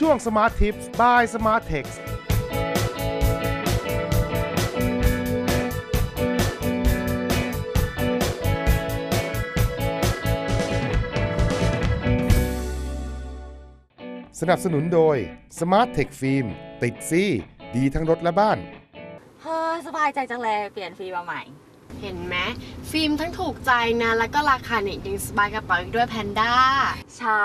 ช่วง Smart Tips by Smart Text สนับสนุนโดย Smart Tech Film ติดซี่ ดีทั้งรถและบ้าน เฮ้ยสบายใจจังเลยเปลี่ยนฟิล์มมาใหม่ เห็นไหมฟิล์มทั้งถูกใจนะ แล้วก็ราคาเนี่ยยังสบายกระเป๋าอีกด้วยแพนด้า ใช่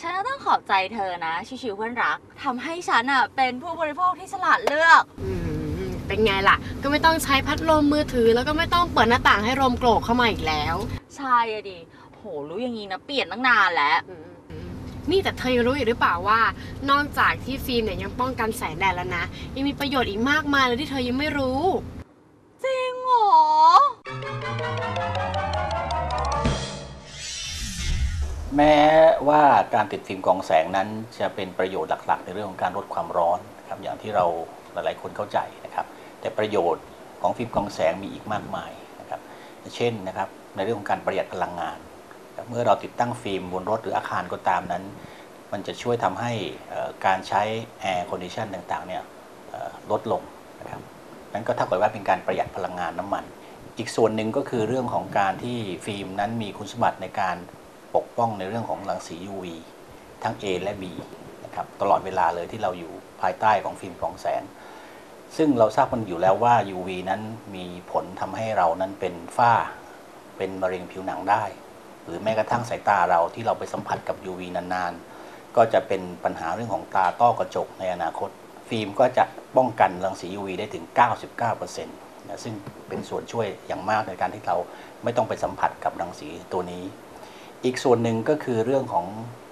ฉันก็ต้องขอบใจเธอนะ ชิวๆเพื่อนรักทำให้ฉันอะเป็นผู้บริโภคที่ฉลาดเลือก อืมเป็นไงล่ะ ก็ไม่ต้องใช้พัดลมมือถือ แล้วก็ไม่ต้องเปิดหน้าต่างให้ลมโกรกเข้ามาอีกแล้วใช่อะดิโหรู้อย่างนี้นะ เปลี่ยนตั้งนานแล้วนี่แต่เธอยังรู้อยู่หรือเปล่าว่า นอกจากที่ฟิล์มเนี่ยยังป้องกันแสงแดดแล้วนะ ยังมีประโยชน์อีกมากมายเลยที่เธอยังไม่รู้ จริงเหรอ แม้ว่าการติดฟิล์มกองแสงนั้นจะเป็นประโยชน์หลักๆ ในเรื่องของการลดความร้อนครับอย่างที่เราหลายๆคนเข้าใจนะครับ แต่ประโยชน์ของฟิล์มกองแสงมีอีกมากมายนะครับเช่นนะครับในเรื่องของการประหยัดพลังงาน เมื่อเราติดตั้งฟิล์มบนรถหรืออาคารก็ตามนั้น มันจะช่วยทำให้การใช้แอร์คอนดิชันต่างๆเนี่ยลดลงนะครับนั้นก็เท่ากับว่าเป็นการประหยัดพลังงานน้ำมัน อีกส่วนหนึ่งก็คือเรื่องของการที่ฟิล์มนั้นมีคุณสมบัติในการ ป้องในเรื่องของรังสี UV ทั้ง A และ B นะครับตลอดเวลาเลยที่เราอยู่ภายใต้ของฟิล์มกรองแสง ซึ่งเราทราบกันอยู่แล้วว่า UV นั้นมีผลทำให้เรานั้นเป็นฝ้า เป็นมะเร็งผิวหนังได้ หรือแม้กระทั่งสายตาเราที่เราไปสัมผัสกับ UV นานๆ ก็จะเป็นปัญหาเรื่องของตาต้อกระจกในอนาคต ฟิล์มก็จะป้องกันรังสี UV ได้ถึง 99%นะซึ่งเป็นส่วนช่วยอย่างมากในการที่เราไม่ต้องไปสัมผัสกับรังสีตัวนี้ อีกส่วนหนึ่งก็คือเรื่องของ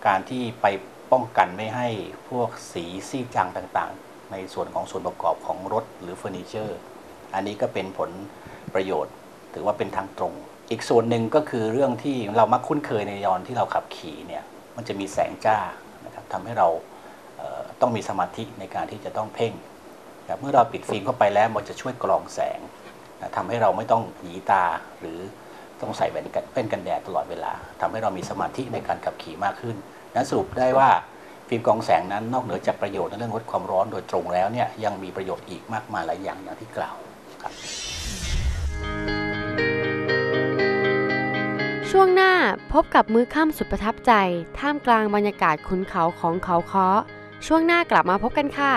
การที่ไปป้องกันไม่ให้พวกสีซีดจางต่างๆ ในส่วนของส่วนประกอบของรถหรือเฟอร์นิเจอร์ อันนี้ก็เป็นผลประโยชน์ ถือว่าเป็นทางตรง อีกส่วนหนึ่งก็คือเรื่องที่เรามักคุ้นเคยในยอนที่เราขับขี่เนี่ยมันจะมีแสงจ้านะครับทำให้เราเต้องมีสมาธิในการที่จะต้องเพ่งเมื่อเราปิดฟิล์มเข้าไปแล้วมันจะช่วยกรองแสงนะทำให้เราไม่ต้องหยีตาหรือต้องใส่แว่นกันแดดตลอดเวลา ให้เรามีสมาธิในการขับขี่มากขึ้นนั้นสรุปได้ว่าฟิล์มกองแสงนั้นนอกเหนือจากประโยชน์ในเรื่องลดความร้อนโดยตรงแล้วเนี่ยยังมีประโยชน์อีกมากมายหลายอย่างอย่างที่กล่าวครับ ช่วงหน้าพบกับมื้อค่ำสุดประทับใจ ท่ามกลางบรรยากาศขุนเขาของเขาเคาะช่วงหน้ากลับมาพบกันค่ะ